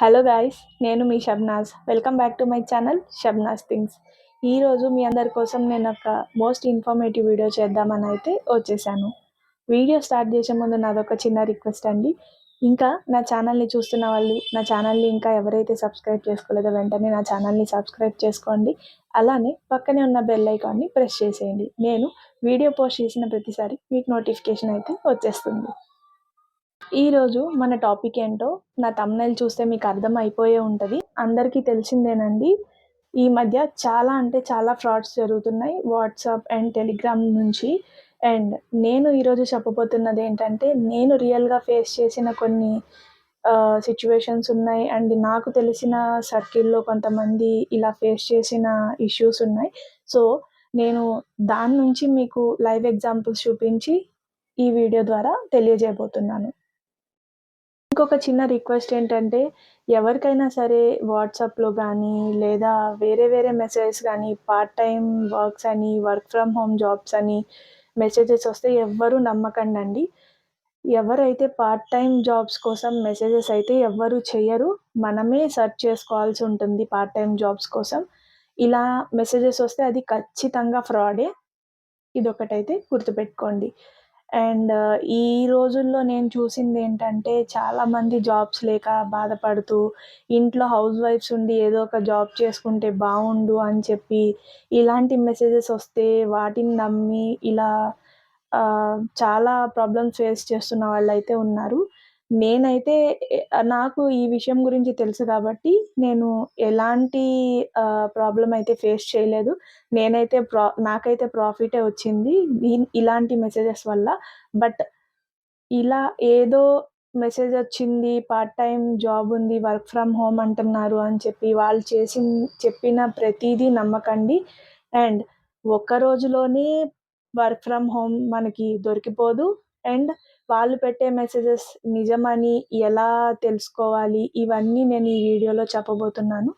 Hello guys నేను మీ Shabnaz. Welcome back to my channel Shabnaz things. ఈరోజు మీ అందరి కోసం నేను ఒక మోస్ట్ ఇన్ఫర్మేటివ్ వీడియో చేద్దామని అయితే వచ్చేసాను. వీడియో స్టార్ట్ చేసే ముందు నాదొక చిన్న రిక్వెస్ట్ అండి. ఇంకా నా ఛానల్ని చూస్తున్న వాళ్ళు నా ఛానల్ని ఇంకా ఎవరైతే సబ్స్క్రైబ్ చేసుకోలేదో వెంటనే నా ఛానల్ని సబ్స్క్రైబ్ చేసుకోండి. అలానే పక్కనే ఉన్న బెల్ ఐకాన్ని ప్రెస్ చేసేయండి. నేను వీడియో పోస్ట్ చేసిన ప్రతిసారి మీకు నోటిఫికేషన్ అయితే వచ్చేస్తుంది. ఈరోజు మన టాపిక్ ఏంటో నా తమ్నైల్ చూస్తే మీకు అర్థం అయిపోయే ఉంటుంది. అందరికీ తెలిసిందేనండి. ఈ మధ్య చాలా అంటే చాలా ఫ్రాడ్స్ జరుగుతున్నాయి. వాట్సాప్ అండ్ టెలిగ్రామ్ నుంచి. అండ్ నేను ఈరోజు చెప్పబోతున్నది ఏంటంటే నేను రియల్గా ఫేస్ చేసిన కొన్ని సిచ్యువేషన్స్ ఉన్నాయి. అండ్ నాకు తెలిసిన సర్కిల్లో కొంతమంది ఇలా ఫేస్ చేసిన ఇష్యూస్ ఉన్నాయి. సో నేను దాని నుంచి మీకు లైవ్ ఎగ్జాంపుల్స్ చూపించి ఈ వీడియో ద్వారా తెలియజేయబోతున్నాను. ఇంకొక చిన్న రిక్వెస్ట్ ఏంటంటే ఎవరికైనా సరే వాట్సాప్లో కానీ లేదా వేరే వేరే మెసేజెస్ కానీ పార్ట్ టైం వర్క్స్ అని వర్క్ ఫ్రమ్ హోమ్ జాబ్స్ అని మెసేజెస్ వస్తే ఎవ్వరూ నమ్మకండి అండి ఎవరైతే పార్ట్ టైం జాబ్స్ కోసం మెసేజెస్ అయితే ఎవ్వరు చేయరు మనమే సెర్చ్ చేసుకోవాల్సి ఉంటుంది పార్ట్ టైం జాబ్స్ కోసం. ఇలా మెసేజెస్ వస్తే అది ఖచ్చితంగా ఫ్రాడే. ఇదొకటైతే గుర్తుపెట్టుకోండి. అండ్ ఈ రోజుల్లో నేను చూసింది ఏంటంటే చాలామంది జాబ్స్ లేక బాధపడుతూ ఇంట్లో హౌస్ వైఫ్స్ ఉండి ఏదో ఒక జాబ్ చేసుకుంటే బాగుండు అని చెప్పి ఇలాంటి మెసేజెస్ వస్తే వాటిని నమ్మి ఇలా చాలా ప్రాబ్లమ్స్ ఫేస్ చేస్తున్న వాళ్ళు అయితే ఉన్నారు. నేనైతే నాకు ఈ విషయం గురించి తెలుసు కాబట్టి నేను ఎలాంటి ప్రాబ్లం అయితే ఫేస్ చేయలేదు. నేనైతే ప్రా నాకైతే ప్రాఫిటే వచ్చింది ఇలాంటి మెసేజెస్ వల్ల. బట్ ఇలా ఏదో మెసేజ్ వచ్చింది పార్ట్ టైం జాబ్ ఉంది వర్క్ ఫ్రమ్ హోమ్ అంటున్నారు అని చెప్పి వాళ్ళు చేసి చెప్పిన ప్రతిదీ నమ్మకండి. అండ్ ఒక్క రోజులోనే వర్క్ ఫ్రమ్ హోమ్ మనకి దొరికిపోదు. అండ్ వాళ్ళు పెట్టే మెసేజెస్ నిజమని ఎలా తెలుసుకోవాలి? ఇవన్నీ నేను ఈ వీడియోలో చెప్పబోతున్నాను.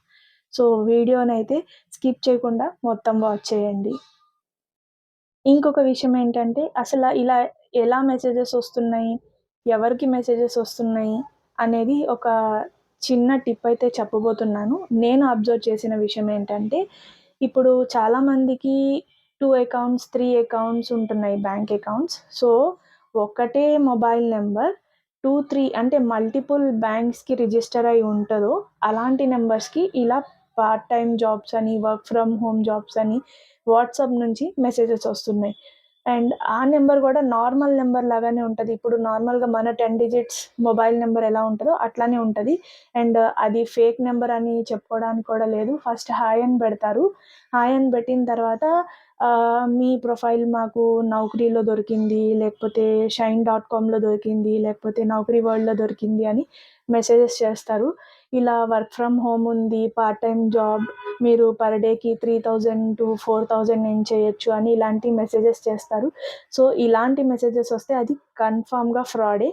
సో వీడియోనైతే స్కిప్ చేయకుండా మొత్తం వాచ్ చేయండి. ఇంకొక విషయం ఏంటంటే అసలు ఇలా ఎలా మెసేజెస్ వస్తున్నాయి? ఎవరికి మెసేజెస్ వస్తున్నాయి? అనేది ఒక చిన్న టిప్ అయితే చెప్పబోతున్నాను. నేను అబ్జర్వ్ చేసిన విషయం ఏంటంటే ఇప్పుడు చాలామందికి టూ అకౌంట్స్ త్రీ అకౌంట్స్ ఉంటున్నాయి బ్యాంక్ అకౌంట్స్ సో ఒకటే మొబైల్ నెంబర్ టూ త్రీ అంటే మల్టిపుల్ బ్యాంక్స్కి రిజిస్టర్ అయి ఉంటుందో అలాంటి నెంబర్స్కి ఇలా పార్ట్ టైం జాబ్స్ అని వర్క్ ఫ్రమ్ హోమ్ జాబ్స్ అని వాట్సాప్ నుంచి మెసేజెస్ వస్తున్నాయి. అండ్ ఆ నెంబర్ కూడా నార్మల్ నెంబర్ లాగానే ఉంటుంది. ఇప్పుడు నార్మల్గా మన టెన్ డిజిట్స్ మొబైల్ నెంబర్ ఎలా ఉంటుందో అట్లానే ఉంటుంది. అండ్ అది ఫేక్ నెంబర్ అని చెప్పుకోవడానికి కూడా లేదు. ఫస్ట్ హాయ్ అని పెడతారు. హాయ్ అని పెట్టిన తర్వాత మీ ప్రొఫైల్ మాకు నౌకరీలో దొరికింది లేకపోతే షైన్ డాట్ కామ్లో దొరికింది లేకపోతే నౌకరీ వరల్డ్లో దొరికింది అని మెసేజెస్ చేస్తారు. ఇలా వర్క్ ఫ్రమ్ హోమ్ ఉంది పార్ట్ టైం జాబ్ మీరు పర్ డేకి three thousand to four thousand ఏం చేయొచ్చు అని ఇలాంటి మెసేజెస్ చేస్తారు. సో ఇలాంటి మెసేజెస్ వస్తే అది కన్ఫామ్గా ఫ్రాడే.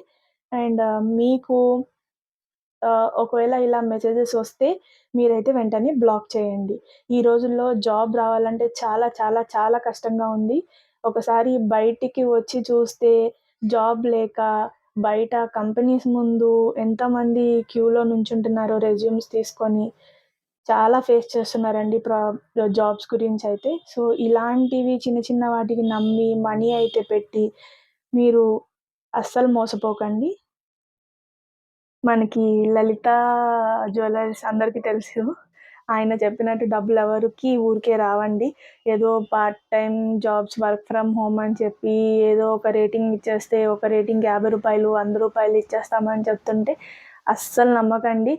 అండ్ మీకు ఒకవేళ ఇలా మెసేజెస్ వస్తే మీరైతే వెంటనే బ్లాక్ చేయండి. ఈ రోజుల్లో జాబ్ రావాలంటే చాలా చాలా చాలా కష్టంగా ఉంది. ఒకసారి బయటికి వచ్చి చూస్తే జాబ్ లేక బయట కంపెనీస్ ముందు ఎంతమంది క్యూలో నుంచుంటున్నారో రెజ్యూమ్స్ తీసుకొని చాలా ఫేస్ చేస్తున్నారండి ప్రా జాబ్స్ గురించి అయితే. సో ఇలాంటివి చిన్న చిన్న వాటికి నమ్మి మనీ అయితే పెట్టి మీరు అస్సలు మోసపోకండి. మనకి లలిత జ్యువెలర్స్ అందరికీ తెలుసు. ఆయన చెప్పినట్టు డబ్బులు ఎవరికి ఊరికే రావండి. ఏదో part time jobs work from home అని చెప్పి ఏదో ఒక రేటింగ్ ఇచ్చేస్తే ఒక రేటింగ్ యాభై రూపాయలు వంద రూపాయలు ఇచ్చేస్తామని చెప్తుంటే అస్సలు నమ్మకండి.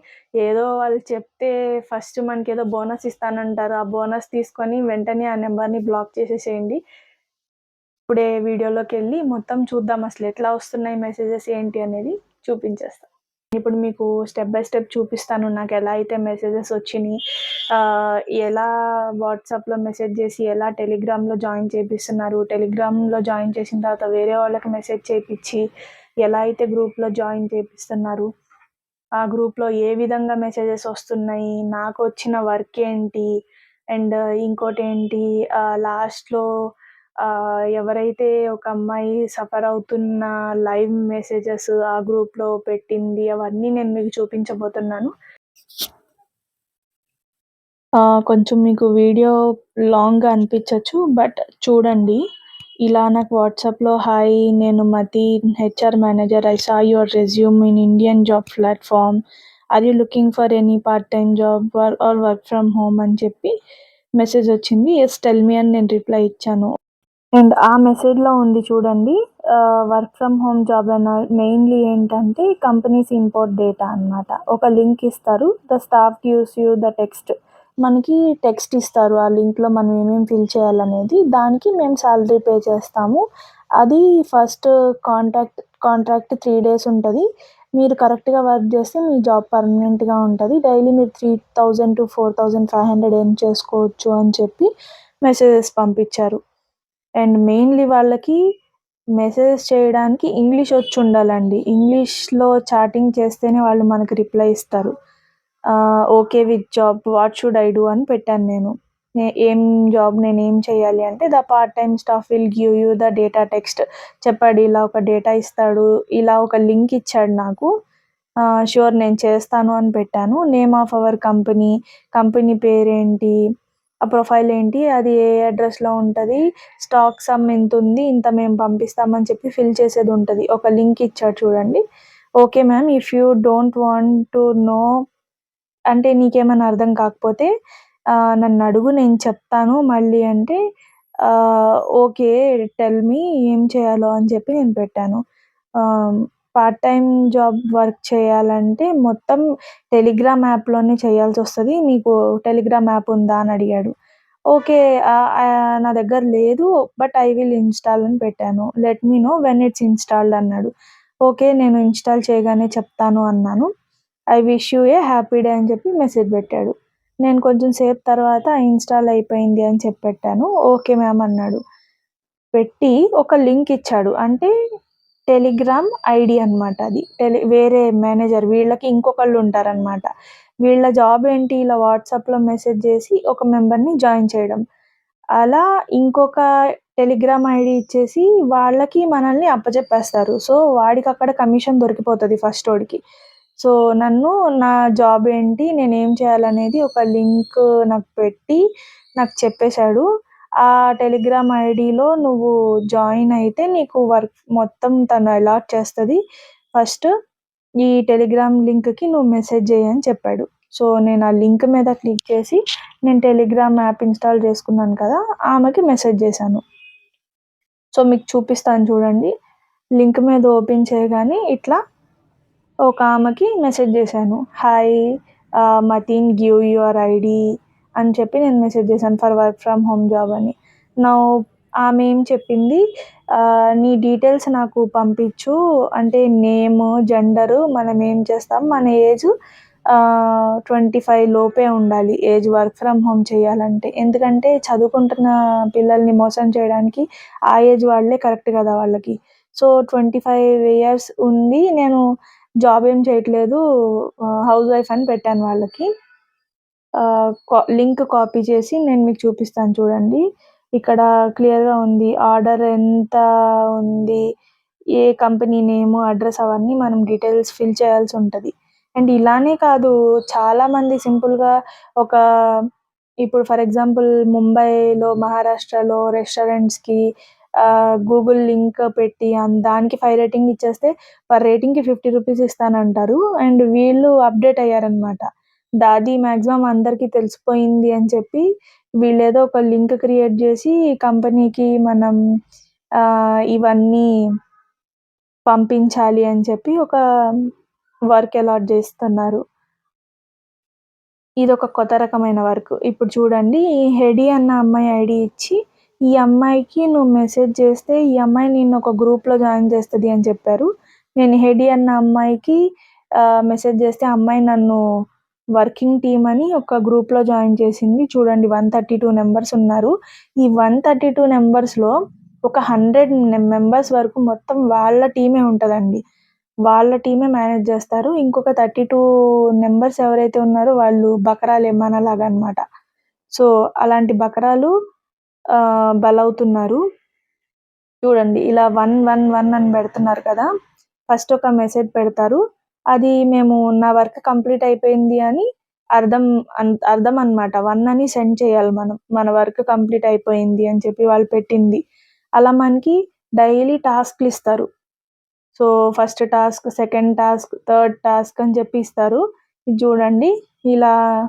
ఏదో వాళ్ళు చెప్తే ఫస్ట్ మనకి ఏదో బోనస్ ఇస్తానంటారు. ఆ బోనస్ తీసుకొని వెంటనే ఆ నెంబర్ని బ్లాక్ చేసేసేయండి. ఇప్పుడే వీడియోలోకి వెళ్ళి మొత్తం చూద్దాం అసలు ఎట్లా వస్తున్నాయి మెసేజెస్ ఏంటి అనేది చూపించేస్తాం. ఇప్పుడు మీకు స్టెప్ బై స్టెప్ చూపిస్తాను నాకు ఎలా అయితే మెసేజెస్ వచ్చినాయి ఎలా వాట్సాప్లో మెసేజ్ చేసి ఎలా టెలిగ్రామ్లో జాయిన్ చేపిస్తున్నారు టెలిగ్రామ్లో జాయిన్ చేసిన తర్వాత వేరే వాళ్ళకి మెసేజ్ చేయించి ఎలా అయితే గ్రూప్లో జాయిన్ చేపిస్తున్నారు ఆ గ్రూప్లో ఏ విధంగా మెసేజెస్ వస్తున్నాయి నాకు వచ్చిన వర్క్ ఏంటి అండ్ ఇంకోటి ఏంటి లాస్ట్లో ఎవరైతే ఒక అమ్మాయి సఫర్ అవుతున్న లైవ్ మెసేజెస్ ఆ గ్రూప్లో పెట్టింది అవన్నీ నేను మీకు చూపించబోతున్నాను. కొంచెం మీకు వీడియో లాంగ్గా అనిపించవచ్చు బట్ చూడండి. ఇలా నాకు వాట్సాప్లో హాయ్ నేను Mathi HR manager I saw your resume in Indian job platform are you looking for any part time job or work from home అని చెప్పి మెసేజ్ వచ్చింది. ఎస్ టెల్ మీ అని నేను రిప్లై ఇచ్చాను. అండ్ ఆ మెసేజ్లో ఉంది చూడండి వర్క్ ఫ్రమ్ హోమ్ జాబ్ అన్న మెయిన్లీ ఏంటంటే కంపెనీస్ ఇంపోర్ట్ డేటా అనమాట ఒక లింక్ ఇస్తారు the staff gives you the text. మనకి టెక్స్ట్ ఇస్తారు ఆ లింక్లో మనం ఏమేమి ఫిల్ చేయాలనేది. దానికి మేము శాలరీ పే చేస్తాము. అది first contact contract three days ఉంటుంది. మీరు కరెక్ట్గా వర్క్ చేస్తే మీ జాబ్ పర్మనెంట్గా ఉంటుంది. డైలీ మీరు three thousand to four thousand five hundred earn చేసుకోవచ్చు అని చెప్పి మెసేజెస్ పంపించారు. అండ్ మెయిన్లీ వాళ్ళకి మెసేజ్ చేయడానికి ఇంగ్లీష్ వచ్చి ఉండాలండి. ఇంగ్లీష్లో చాటింగ్ చేస్తేనే వాళ్ళు మనకి రిప్లై ఇస్తారు. Okay with job what should I do? అని పెట్టాను నేను. ఏం జాబ్? నేను ఏం చేయాలి? అంటే the part time staff will give you the data text. చెప్పాడు ఇలా ఒక డేటా ఇస్తాడు ఇలా ఒక లింక్ ఇచ్చాడు నాకు. షూర్ నేను చేస్తాను అని పెట్టాను. Name of our company company పేరేంటి? ఆ ప్రొఫైల్ ఏంటి? అది ఏ అడ్రస్లో ఉంటుంది? స్టాక్ సమ్ ఎంత ఉంది? ఇంత మేము పంపిస్తామని చెప్పి ఫిల్ చేసేది ఉంటుంది. ఒక లింక్ ఇచ్చాడు చూడండి. Okay ma'am if you don't want to know అంటే నీకేమైనా అర్థం కాకపోతే నన్ను అడుగు నేను చెప్తాను. మళ్ళీ అంటే ఓకే టెల్ మీ ఏం చేయాలో అని చెప్పి నేను పెట్టాను. పార్ట్ టైం జాబ్ వర్క్ చేయాలంటే మొత్తం టెలిగ్రామ్ యాప్లోనే చేయాల్సి వస్తుంది. మీకు టెలిగ్రామ్ యాప్ ఉందా అని అడిగాడు. ఓకే నా దగ్గర లేదు బట్ ఐ విల్ ఇన్స్టాల్ అని పెట్టాను. Let me know when it's installed అన్నాడు. ఓకే నేను ఇన్స్టాల్ చేయగానే చెప్తాను అన్నాను. I wish you a happy day అని చెప్పి మెసేజ్ పెట్టాడు. నేను కొంచెం సేపు తర్వాత ఇన్స్టాల్ అయిపోయింది అని చెప్పి పెట్టాను. ఓకే మ్యామ్ అన్నాడు. పెట్టి ఒక లింక్ ఇచ్చాడు. అంటే టెలిగ్రామ్ ఐడి అనమాట అది. టెలి వేరే మేనేజర్ వీళ్ళకి ఇంకొకళ్ళు ఉంటారనమాట వీళ్ళ జాబ్ ఏంటి? ఇలా వాట్సాప్లో మెసేజ్ చేసి ఒక మెంబర్ని జాయిన్ చేయడం. అలా ఇంకొక టెలిగ్రామ్ ఐడి ఇచ్చేసి వాళ్ళకి మనల్ని అప్పచెప్పేస్తారు సో వాడికి అక్కడ కమిషన్ దొరికిపోతుంది ఫస్ట్ వాడికి. సో నన్ను నా జాబ్ ఏంటి? నేను ఏం చేయాలనేది ఒక లింక్ నాకు పెట్టి నాకు చెప్పేశాడు. ఆ టెలిగ్రామ్ ఐడిలో నువ్వు జాయిన్ అయితే నీకు వర్క్ మొత్తం తను అలాట్ చేస్తుంది. ఫస్ట్ ఈ టెలిగ్రామ్ లింక్కి నువ్వు మెసేజ్ చేయని చెప్పాడు. సో నేను ఆ లింక్ మీద క్లిక్ చేసి నేను టెలిగ్రామ్ యాప్ ఇన్స్టాల్ చేసుకున్నాను కదా ఆమెకి మెసేజ్ చేశాను. సో మీకు చూపిస్తాను చూడండి. లింక్ మీద ఓపెన్ చేయగానే ఇట్లా ఒక ఆమెకి మెసేజ్ చేశాను. Hi Mateen give your ID అని చెప్పి నేను మెసేజ్ చేశాను for work from home job అని. నా ఆమె ఏం చెప్పింది? నీ డీటెయిల్స్ నాకు పంపించు. అంటే నేమ్ జెండరు మనం ఏం చేస్తాం? మన ఏజ్ ట్వంటీ ఫైవ్ లోపే ఉండాలి. ఏజ్ వర్క్ ఫ్రమ్ హోమ్ చేయాలంటే. ఎందుకంటే చదువుకుంటున్న పిల్లల్ని మోసం చేయడానికి ఆ ఏజ్ వాళ్ళే కరెక్ట్ కదా వాళ్ళకి. సో ట్వంటీ ఫైవ్ ఇయర్స్ ఉంది. నేను జాబ్ ఏం చేయట్లేదు. హౌస్ వైఫ్ అని పెట్టాను వాళ్ళకి. లింక్ కాపీ చేసి నేను మీకు చూపిస్తాను చూడండి. ఇక్కడ క్లియర్గా ఉంది ఆర్డర్ ఎంత ఉంది ఏ కంపెనీ నేమ్ అడ్రస్ అవన్నీ మనం డీటెయిల్స్ ఫిల్ చేయాల్సి ఉంటుంది. అండ్ ఇలానే కాదు చాలామంది సింపుల్గా ఒక ఇప్పుడు ఫర్ ఎగ్జాంపుల్ ముంబైలో మహారాష్ట్రలో రెస్టారెంట్స్కి గూగుల్ లింక్ పెట్టి దానికి ఫైవ్ రేటింగ్ ఇచ్చేస్తే పర్ రేటింగ్కి ఫిఫ్టీ రూపీస్ ఇస్తానంటారు. అండ్ వీళ్ళు అప్డేట్ అయ్యారనమాట దాది మ్యాక్సిమం అందరికీ తెలిసిపోయింది అని చెప్పి వీళ్ళు ఏదో ఒక లింక్ క్రియేట్ చేసి కంపెనీకి మనం ఇవన్నీ పంపించాలి అని చెప్పి ఒక వర్క్ అలాట్ చేస్తున్నారు. ఇది ఒక కొత్త రకమైన వర్క్. ఇప్పుడు చూడండి హెడీ అన్న అమ్మాయి ఐడి ఇచ్చి ఈ అమ్మాయికి నువ్వు మెసేజ్ చేస్తే ఈ అమ్మాయి నిన్ను ఒక గ్రూప్లో జాయిన్ చేస్తుంది అని చెప్పారు. నేను హెడీ అన్న అమ్మాయికి మెసేజ్ చేస్తే అమ్మాయి నన్ను వర్కింగ్ టీమ్ అని ఒక గ్రూప్లో జాయిన్ చేసింది. చూడండి వన్ థర్టీ టూ నెంబర్స్ ఉన్నారు. ఈ వన్ థర్టీ టూ నెంబర్స్లో ఒక హండ్రెడ్ మెంబర్స్ వరకు మొత్తం వాళ్ళ టీమే ఉంటుందండి. వాళ్ళ టీమే మేనేజ్ చేస్తారు. ఇంకొక థర్టీ టూ నెంబర్స్ ఎవరైతే ఉన్నారో వాళ్ళు బకరాలు ఏమన్నా లాగా అనమాట సో అలాంటి బకరాలు బలవుతున్నారు. చూడండి ఇలా వన్ వన్ వన్ అని పెడుతున్నారు కదా. ఫస్ట్ ఒక మెసేజ్ పెడతారు. అది మేము నా వర్క్ కంప్లీట్ అయిపోయింది అని అర్థం అన్- అర్థం అనమాట వన్ అని సెండ్ చేయాలి మనం. మన వర్క్ కంప్లీట్ అయిపోయింది అని చెప్పి వాళ్ళు పెట్టింది. అలా మనకి డైలీ టాస్క్లు ఇస్తారు. So first task second task third task అని చెప్పి ఇస్తారు. ఇది చూడండి ఇలా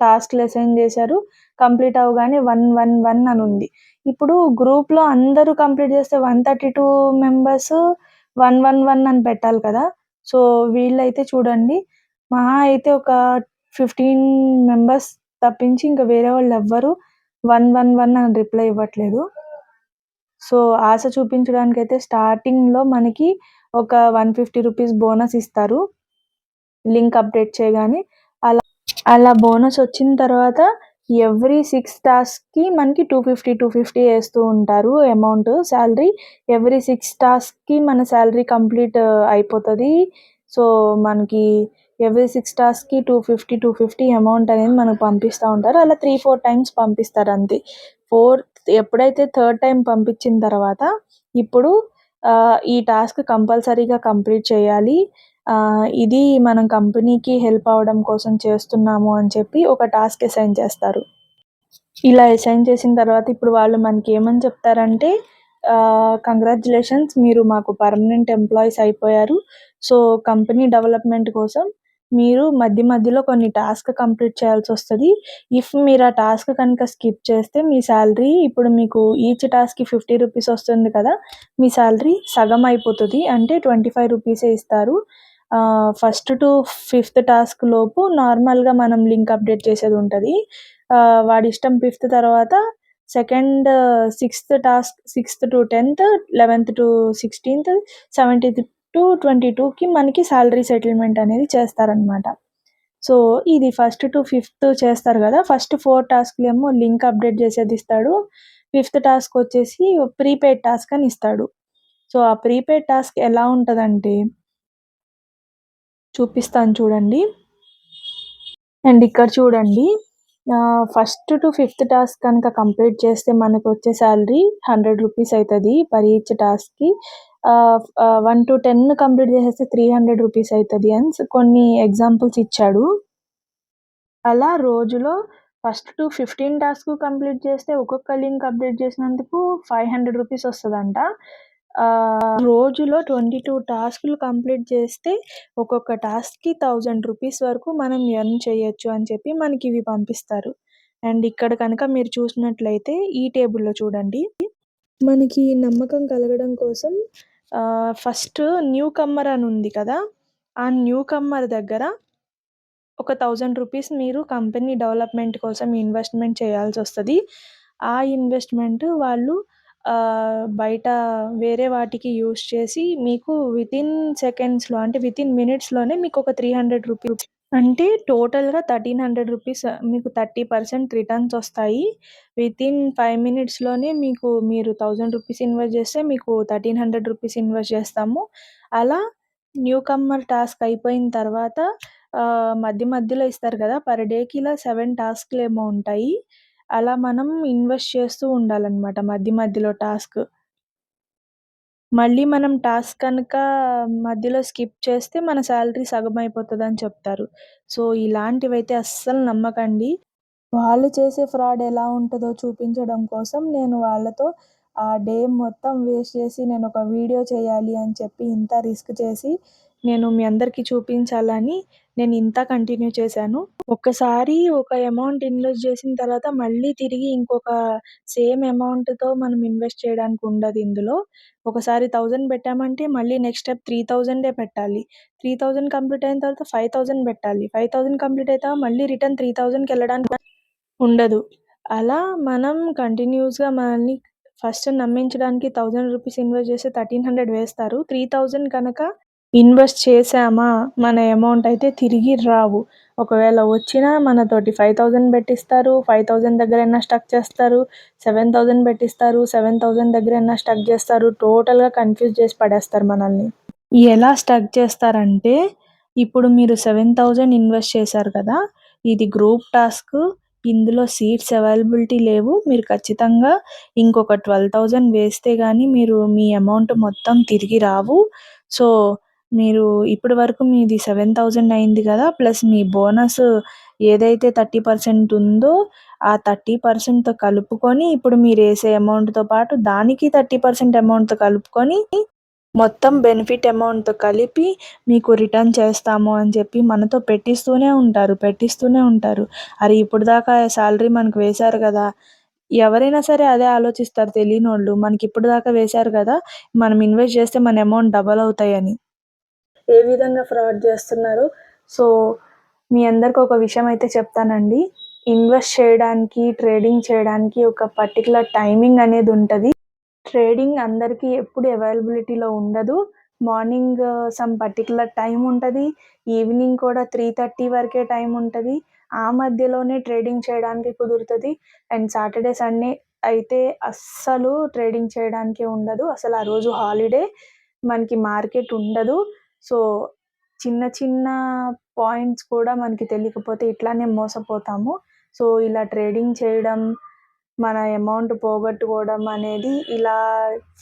టాస్క్లు అసైన్ చేశారు. కంప్లీట్ అవగానే వన్ వన్ వన్ అని ఉంది. ఇప్పుడు గ్రూప్లో అందరూ కంప్లీట్ చేస్తే one thirty two members one one one అని పెట్టాలి కదా. సో వీళ్ళైతే చూడండి మహా అయితే ఒక ఫిఫ్టీన్ మెంబర్స్ తప్పించి ఇంకా వేరే వాళ్ళు ఎవ్వరు వన్ వన్ వన్ అని రిప్లై ఇవ్వట్లేదు. సో ఆశ చూపించడానికి అయితే స్టార్టింగ్లో మనకి ఒక వన్ ఫిఫ్టీ రూపీస్ బోనస్ ఇస్తారు లింక్ అప్డేట్ చేయగానే. అలా అలా బోనస్ వచ్చిన తర్వాత ఎవ్రీ సిక్స్ టాస్క్కి మనకి టూ ఫిఫ్టీ టూ ఫిఫ్టీ వేస్తూ ఉంటారు అమౌంట్ శాలరీ ఎవ్రీ సిక్స్ టాస్క్కి మన శాలరీ కంప్లీట్ అయిపోతుంది. సో మనకి every six టాస్క్కి two fifty two fifty amount అనేది మనకు పంపిస్తూ ఉంటారు. అలా త్రీ ఫోర్ టైమ్స్ పంపిస్తారు అంతే. ఫోర్త్ ఎప్పుడైతే థర్డ్ టైం పంపించిన తర్వాత ఇప్పుడు ఈ టాస్క్ కంపల్సరీగా కంప్లీట్ చేయాలి. ఇది మనం కంపెనీకి హెల్ప్ అవ్వడం కోసం చేస్తున్నాము అని చెప్పి ఒక టాస్క్ అసైన్ చేస్తారు. ఇలా అసైన్ చేసిన తర్వాత ఇప్పుడు వాళ్ళు మనకి ఏమని చెప్తారంటే కంగ్రాచులేషన్స్ మీరు మాకు పర్మనెంట్ ఎంప్లాయీస్ అయిపోయారు. సో కంపెనీ డెవలప్మెంట్ కోసం మీరు మధ్య మధ్యలో కొన్ని టాస్క్ కంప్లీట్ చేయాల్సి వస్తుంది. ఇఫ్ మీరు ఆ టాస్క్ కనుక స్కిప్ చేస్తే మీ శాలరీ ఇప్పుడు మీకు ఈచ్ టాస్క్కి ఫిఫ్టీ రూపీస్ వస్తుంది కదా మీ శాలరీ సగం అయిపోతుంది అంటే ట్వంటీ ఫైవ్ రూపీసే ఇస్తారు. ఫస్ట్ టు ఫిఫ్త్ టాస్క్ లోపు నార్మల్గా మనం లింక్ అప్డేట్ చేసేది ఉంటుంది. వాడి ఇష్టం ఫిఫ్త్ తర్వాత second sixth task sixth to tenth eleventh to sixteenth seventeenth to twenty టూకి మనకి శాలరీ సెటిల్మెంట్ అనేది చేస్తారనమాట సో ఇది ఫస్ట్ టు ఫిఫ్త్ చేస్తారు కదా. ఫస్ట్ ఫోర్ టాస్క్లు ఏమో లింక్ అప్డేట్ చేసేది ఇస్తాడు. ఫిఫ్త్ టాస్క్ వచ్చేసి ప్రీపెయిడ్ టాస్క్ అని ఇస్తాడు. సో ఆ ప్రీపెయిడ్ టాస్క్ ఎలా ఉంటుందంటే చూపిస్తాను చూడండి. అండ్ ఇక్కడ చూడండి ఫస్ట్ టు ఫిఫ్త్ టాస్క్ కనుక కంప్లీట్ చేస్తే మనకు వచ్చే శాలరీ హండ్రెడ్ రూపీస్ అవుతుంది పర్ ఈచ్ టాస్క్కి వన్ టు టెన్ కంప్లీట్ చేసేస్తే త్రీ హండ్రెడ్ రూపీస్ అవుతుంది అని కొన్ని ఎగ్జాంపుల్స్ ఇచ్చాడు. అలా రోజులో first to fifteen task complete చేస్తే ఒక్కొక్క లింక్ అప్డేట్ చేసినందుకు ఫైవ్ హండ్రెడ్ రూపీస్ వస్తుందంట. రోజులో ట్వంటీ టూ టాస్క్లు కంప్లీట్ చేస్తే ఒక్కొక్క టాస్క్కి థౌజండ్ రూపీస్ వరకు మనం ఎర్న్ చేయొచ్చు అని చెప్పి మనకి ఇవి పంపిస్తారు. అండ్ ఇక్కడ కనుక మీరు చూసినట్లయితే ఈ టేబుల్లో చూడండి. మనకి నమ్మకం కలగడం కోసం ఫస్ట్ న్యూ కమ్మర్ అని ఉంది కదా ఆ న్యూ కమ్మర్ దగ్గర ఒక థౌజండ్ రూపీస్ మీరు కంపెనీ డెవలప్మెంట్ కోసం ఇన్వెస్ట్మెంట్ చేయాల్సి వస్తుంది. ఆ ఇన్వెస్ట్మెంట్ వాళ్ళు బయట వేరే వాటికి యూస్ చేసి మీకు వితిన్ సెకండ్స్లో అంటే వితిన్ మినిట్స్లోనే మీకు ఒక త్రీ హండ్రెడ్ రూపీస్ అంటే టోటల్గా థర్టీన్ హండ్రెడ్ రూపీస్ మీకు థర్టీ పర్సెంట్ రిటర్న్స్ వస్తాయి. వితిన్ ఫైవ్ మినిట్స్లోనే మీకు మీరు థౌజండ్ రూపీస్ ఇన్వెస్ట్ చేస్తే మీకు థర్టీన్ హండ్రెడ్ రూపీస్ ఇన్వెస్ట్ చేస్తాము. అలా న్యూ కమ్మర్ టాస్క్ అయిపోయిన తర్వాత మధ్య మధ్యలో ఇస్తారు కదా పర్ డేకి ఇలా సెవెన్ టాస్క్లు ఏమో ఉంటాయి. అలా మనం ఇన్వెస్ట్ చేస్తూ ఉండాలన్నమాట మధ్య మధ్యలో టాస్క్. మళ్ళీ మనం టాస్క్ కనుక మధ్యలో స్కిప్ చేస్తే మన శాలరీ సగం అయిపోతుంది అని చెప్తారు. సో ఇలాంటివైతే అస్సలు నమ్మకండి. వాళ్ళు చేసే ఫ్రాడ్ ఎలా ఉంటుందో చూపించడం కోసం నేను వాళ్ళతో ఆ డే మొత్తం వేస్ట్ చేసి నేను ఒక వీడియో చేయాలి అని చెప్పి ఇంత రిస్క్ చేసి నేను మీ అందరికీ చూపించాలని నేను ఇంత కంటిన్యూ చేశాను. ఒక్కసారి ఒక అమౌంట్ ఇన్వెస్ట్ చేసిన తర్వాత మళ్ళీ తిరిగి ఇంకొక సేమ్ అమౌంట్తో మనం ఇన్వెస్ట్ చేయడానికి ఉండదు ఇందులో. ఒకసారి థౌజండ్ పెట్టామంటే మళ్ళీ నెక్స్ట్ స్టెప్ త్రీ థౌజండే పెట్టాలి. త్రీ థౌజండ్ కంప్లీట్ అయిన తర్వాత ఫైవ్ థౌజండ్ పెట్టాలి. ఫైవ్ థౌజండ్ కంప్లీట్ అయితే మళ్ళీ రిటర్న్ త్రీ థౌజండ్కి వెళ్ళడానికి ఉండదు. అలా మనం కంటిన్యూస్గా మనల్ని ఫస్ట్ నమ్మించడానికి థౌజండ్ రూపీస్ ఇన్వెస్ట్ చేస్తే థర్టీన్ హండ్రెడ్ వేస్తారు. త్రీ థౌజండ్ కనుక ఇన్వెస్ట్ చేసామా మన అమౌంట్ అయితే తిరిగి రావు. ఒకవేళ వచ్చినా మనతోటి ఫైవ్ థౌజండ్ పెట్టిస్తారు. ఫైవ్ థౌజండ్ దగ్గరైనా స్టక్ చేస్తారు. సెవెన్ థౌజండ్ పెట్టిస్తారు. సెవెన్ థౌజండ్ దగ్గరైనా స్టక్ చేస్తారు. టోటల్గా కన్ఫ్యూజ్ చేసి పడేస్తారు మనల్ని. ఎలా స్టక్ చేస్తారంటే ఇప్పుడు మీరు సెవెన్ థౌజండ్ ఇన్వెస్ట్ చేశారు కదా ఇది గ్రూప్ టాస్క్. ఇందులో సీట్స్ అవైలబిలిటీ లేవు. మీరు ఖచ్చితంగా ఇంకొక ట్వెల్వ్ థౌజండ్ వేస్తే కానీ మీరు మీ అమౌంట్ మొత్తం తిరిగి రావు. సో మీరు ఇప్పటి వరకు మీది సెవెన్ థౌజండ్ అయింది కదా ప్లస్ మీ బోనస్ ఏదైతే థర్టీ పర్సెంట్ ఉందో ఆ థర్టీ పర్సెంట్తో కలుపుకొని ఇప్పుడు మీరు వేసే అమౌంట్తో పాటు దానికి థర్టీ పర్సెంట్ అమౌంట్తో కలుపుకొని మొత్తం బెనిఫిట్ అమౌంట్తో కలిపి మీకు రిటర్న్ చేస్తాము అని చెప్పి మనతో పెట్టిస్తూనే ఉంటారు పెట్టిస్తూనే ఉంటారు. అరే ఇప్పుడు దాకా శాలరీ మనకు వేశారు కదా. ఎవరైనా సరే అదే ఆలోచిస్తారు తెలియని వాళ్ళు మనకి ఇప్పుడు దాకా వేశారు కదా మనం ఇన్వెస్ట్ చేస్తే మన అమౌంట్ డబల్ అవుతాయని. ఏ విధంగా ఫ్రాడ్ చేస్తున్నారు? సో మీ అందరికి ఒక విషయం అయితే చెప్తానండి. ఇన్వెస్ట్ చేయడానికి ట్రేడింగ్ చేయడానికి ఒక పర్టికులర్ టైమింగ్ అనేది ఉంటుంది. ట్రేడింగ్ అందరికీ ఎప్పుడు అవైలబిలిటీలో ఉండదు. మార్నింగ్ సమ్ పర్టికులర్ టైం ఉంటుంది. ఈవినింగ్ కూడా త్రీ థర్టీ వరకే టైం ఉంటుంది. ఆ మధ్యలోనే ట్రేడింగ్ చేయడానికి కుదురుతుంది. అండ్ సాటర్డే సండే అయితే అస్సలు ట్రేడింగ్ చేయడానికి ఉండదు. అసలు ఆ రోజు హాలిడే మనకి మార్కెట్ ఉండదు. సో చిన్న చిన్న పాయింట్స్ కూడా మనకి తెలియకపోతే ఇట్లానే మోసపోతాము. సో ఇలా ట్రేడింగ్ చేయడం మన అమౌంట్ పోగొట్టుకోవడం అనేది ఇలా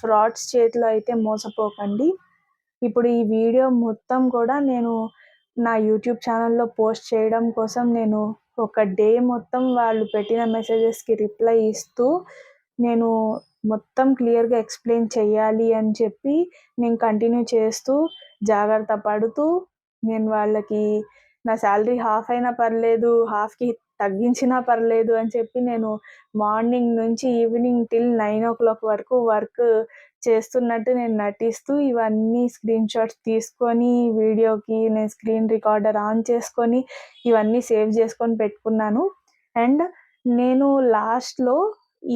ఫ్రాడ్స్ చేతిలో అయితే మోసపోకండి. ఇప్పుడు ఈ వీడియో మొత్తం కూడా నేను నా యూట్యూబ్ ఛానల్లో పోస్ట్ చేయడం కోసం నేను ఒక డే మొత్తం వాళ్ళు పెట్టిన మెసేజెస్కి రిప్లై ఇస్తూ నేను మొత్తం క్లియర్గా ఎక్స్ప్లెయిన్ చేయాలి అని చెప్పి నేను కంటిన్యూ చేస్తూ జాగ్రత్త పడుతూ నేను వాళ్ళకి నా శాలరీ హాఫ్ అయినా పర్లేదు హాఫ్కి తగ్గించినా పర్లేదు అని చెప్పి నేను మార్నింగ్ నుంచి evening till nine o'clock వరకు వర్క్ చేస్తున్నట్టు నేను నటిస్తూ ఇవన్నీ స్క్రీన్ షాట్స్ తీసుకొని వీడియోకి నేను స్క్రీన్ రికార్డర్ ఆన్ చేసుకొని ఇవన్నీ సేవ్ చేసుకొని పెట్టుకున్నాను. అండ్ నేను లాస్ట్లో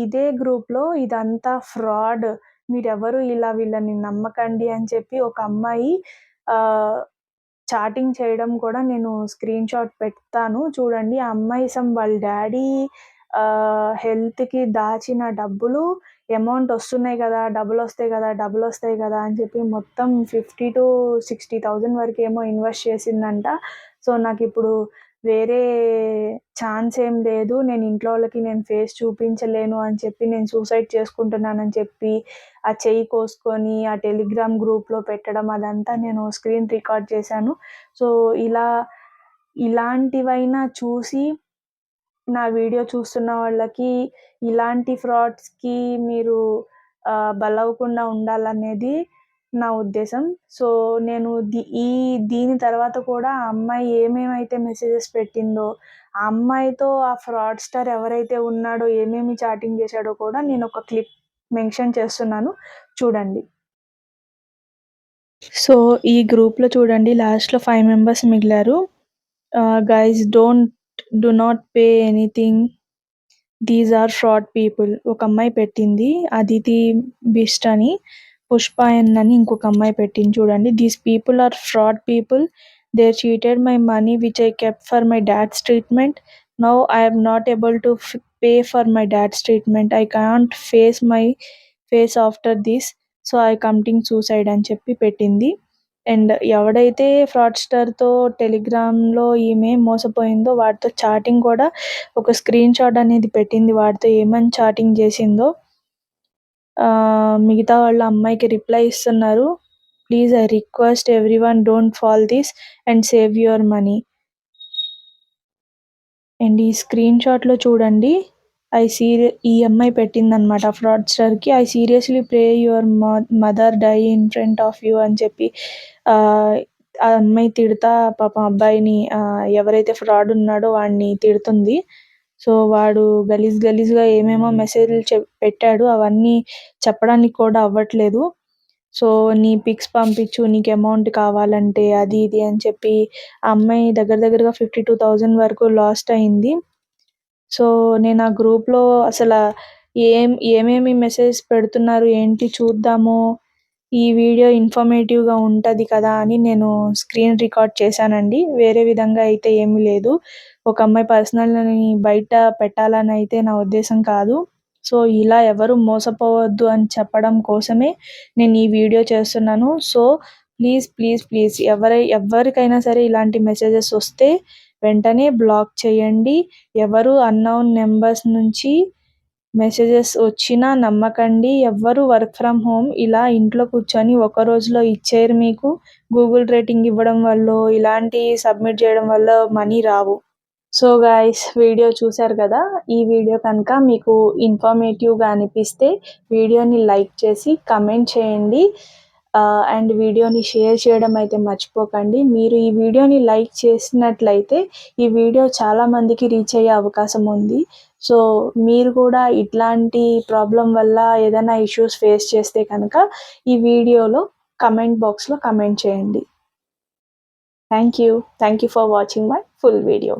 ఇదే గ్రూప్లో ఇదంతా ఫ్రాడ్ మీరెవరు ఇలా వీళ్ళని నమ్మకండి అని చెప్పి ఒక అమ్మాయి చాటింగ్ చేయడం కూడా నేను స్క్రీన్ షాట్ పెడతాను. చూడండి ఆ అమ్మాయి సమ్ వాళ్ళ డాడీ హెల్త్కి దాచిన డబ్బులు అమౌంట్ వస్తున్నాయి కదా డబ్బులు వస్తాయి కదా డబ్బులు వస్తాయి కదా అని చెప్పి మొత్తం ఫిఫ్టీ టు సిక్స్టీ థౌజండ్ వరకు ఏమో ఇన్వెస్ట్ చేసిందంట. సో నాకు ఇప్పుడు వేరే ఛాన్స్ ఏం లేదు. నేను ఇంట్లో వాళ్ళకి నేను ఫేస్ చూపించలేను అని చెప్పి నేను సూసైడ్ చేసుకుంటున్నానని చెప్పి ఆ చెయ్యి కోసుకొని ఆ టెలిగ్రామ్ గ్రూప్లో పెట్టడం అదంతా నేను స్క్రీన్ రికార్డ్ చేశాను. సో ఇలా ఇలాంటివైనా చూసి నా వీడియో చూస్తున్న వాళ్ళకి ఇలాంటి ఫ్రాడ్స్కి మీరు బలవకుండా ఉండాలనేది నా ఉద్దేశం. సో నేను ఈ దీని తర్వాత కూడా ఆ అమ్మాయి ఏమేమైతే మెసేజెస్ పెట్టిందో ఆ అమ్మాయితో ఆ ఫ్రాడ్స్టర్ ఎవరైతే ఉన్నాడో ఏమేమి చాటింగ్ చేశాడో కూడా నేను ఒక క్లిప్ మెన్షన్ చేస్తున్నాను. చూడండి. సో ఈ గ్రూప్లో చూడండి లాస్ట్లో five members మిగిలారు. Guys don't do not pay anything these are fraud people ఒక అమ్మాయి పెట్టింది అదితి బిస్ట్ అని. పుష్పాయన్ అని ఇంకొక అమ్మాయి పెట్టింది చూడండి. These people are fraud people they cheated my money which I kept for my dad's treatment now I'm not able to pay for my dad's treatment I can't face my face after this so I committing suicide అని చెప్పి పెట్టింది. And ఎవడైతే ఫ్రాడ్స్టర్తో టెలిగ్రామ్లో ఈమె మోసపోయిందో వాటితో chatting కూడా ఒక screen shot అనేది పెట్టింది. వాటితో ఏమని చాటింగ్ చేసిందో మిగతా వాళ్ళు అమ్మాయికి రిప్లై ఇస్తున్నారు. Please I request every one don't fall this and save your money and ఈ స్క్రీన్ షాట్లో చూడండి. ఐ సీరి ఈ అమ్మాయి పెట్టిందనమాట ఫ్రాడ్స్టర్కి I seriously pray your mother die in front of you అని చెప్పి ఆ అమ్మాయి తిడతా పాపం అబ్బాయిని ఎవరైతే ఫ్రాడ్ ఉన్నాడో వాడిని తిడుతుంది. సో వాడు గలీజ్ గలీజ్గా ఏమేమో మెసేజ్లు చె పెట్టాడు. అవన్నీ చెప్పడానికి కూడా అవ్వట్లేదు. సో నీ పిక్స్ పంపించు నీకు అమౌంట్ కావాలంటే అది ఇది అని చెప్పి ఆ అమ్మాయి దగ్గర దగ్గరగా ఫిఫ్టీ టూ థౌజండ్ వరకు లాస్ట్ అయింది. సో నేను ఆ గ్రూప్లో అసలు ఏం ఏమేమి మెసేజ్ పెడుతున్నారు ఏంటి చూద్దాము ఈ వీడియో ఇన్ఫర్మేటివ్గా ఉంటుంది కదా అని నేను స్క్రీన్ రికార్డ్ చేశానండి. వేరే విధంగా అయితే ఏమీ లేదు. ఒక అమ్మాయి పర్సనల్ని బయట పెట్టాలని అయితే నా ఉద్దేశం కాదు. సో ఇలా ఎవరు మోసపోవద్దు అని చెప్పడం కోసమే నేను ఈ వీడియో చేస్తున్నాను. సో ప్లీజ్ ప్లీజ్ ప్లీజ్ ఎవరై ఎవరికైనా సరే ఇలాంటి మెసేజెస్ వస్తే వెంటనే బ్లాక్ చేయండి. ఎవరు అన్నౌన్ నెంబర్స్ నుంచి మెసేజెస్ వచ్చినా నమ్మకండి. ఎవ్వరు వర్క్ ఫ్రమ్ హోమ్ ఇలా ఇంట్లో కూర్చొని ఒక రోజులో ఇచ్చారు మీకు. గూగుల్ రేటింగ్ ఇవ్వడం వల్ల ఇలాంటి సబ్మిట్ చేయడం వల్ల మనీ రావు. సో గాయస్ వీడియో చూశారు కదా ఈ వీడియో కనుక మీకు ఇన్ఫర్మేటివ్గా అనిపిస్తే వీడియోని లైక్ చేసి కమెంట్ చేయండి. అండ్ వీడియోని షేర్ చేయడం అయితే మర్చిపోకండి. మీరు ఈ వీడియోని లైక్ చేసినట్లయితే ఈ వీడియో చాలామందికి రీచ్ అయ్యే అవకాశం ఉంది. సో మీరు కూడా ఇట్లాంటి ప్రాబ్లం వల్ల ఏదైనా ఇష్యూస్ ఫేస్ చేస్తే కనుక ఈ వీడియోలో కమెంట్ బాక్స్లో కమెంట్ చేయండి. Thank you thank you for watching my full video